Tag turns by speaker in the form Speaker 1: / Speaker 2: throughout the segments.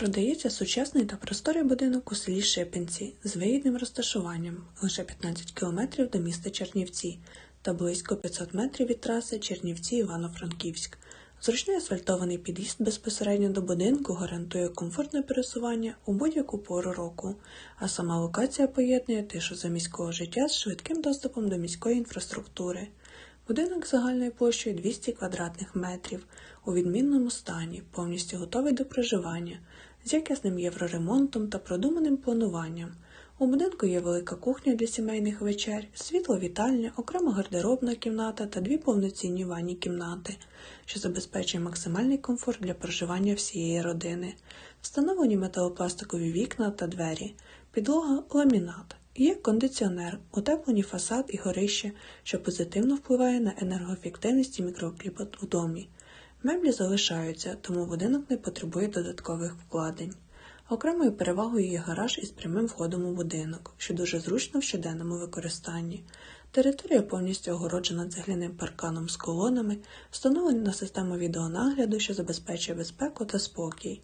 Speaker 1: Продається сучасний та просторий будинок у селі Шипенці з вигідним розташуванням лише 15 км до міста Чернівці та близько 500 метрів від траси Чернівці-Івано-Франківськ. Зручний асфальтований під'їзд безпосередньо до будинку гарантує комфортне пересування у будь-яку пору року, а сама локація поєднує тишу заміського життя з швидким доступом до міської інфраструктури. Будинок загальною площею 200 квадратних метрів у відмінному стані, повністю готовий до проживання, з якісним євроремонтом та продуманим плануванням. У будинку є велика кухня для сімейних вечер, світло-вітальня, окрема гардеробна кімната та дві повноцінні ванні кімнати, що забезпечує максимальний комфорт для проживання всієї родини. Встановлені металопластикові вікна та двері, підлога ламінат. Є кондиціонер, утеплені фасад і горище, що позитивно впливає на енергоефективність і мікроклімат у домі. Меблі залишаються, тому будинок не потребує додаткових вкладень. Окремою перевагою є гараж із прямим входом у будинок, що дуже зручно в щоденному використанні. Територія повністю огороджена цегляним парканом з колонами, встановлена система відеонагляду, що забезпечує безпеку та спокій.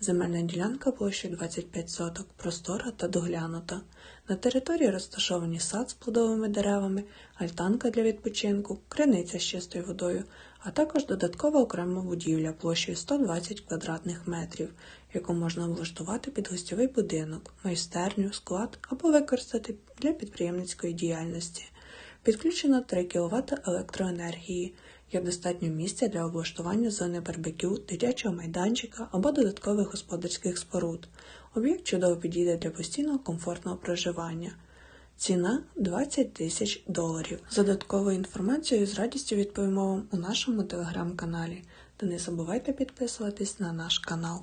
Speaker 1: Земельна ділянка площею 25 соток, простора та доглянута. На території розташовані сад з плодовими деревами, альтанка для відпочинку, криниця з чистою водою, а також додаткова окрема будівля площею 120 квадратних метрів, яку можна облаштувати під гостьовий будинок, майстерню, склад або використати для підприємницької діяльності. Підключено 3 кВт електроенергії. Є достатньо місця для облаштування зони барбекю, дитячого майданчика або додаткових господарських споруд. Об'єкт чудово підійде для постійного комфортного проживання. Ціна 20 тисяч доларів. За додатковою інформацією з радістю відповімо вам у нашому телеграм-каналі. Та не забувайте підписуватись на наш канал.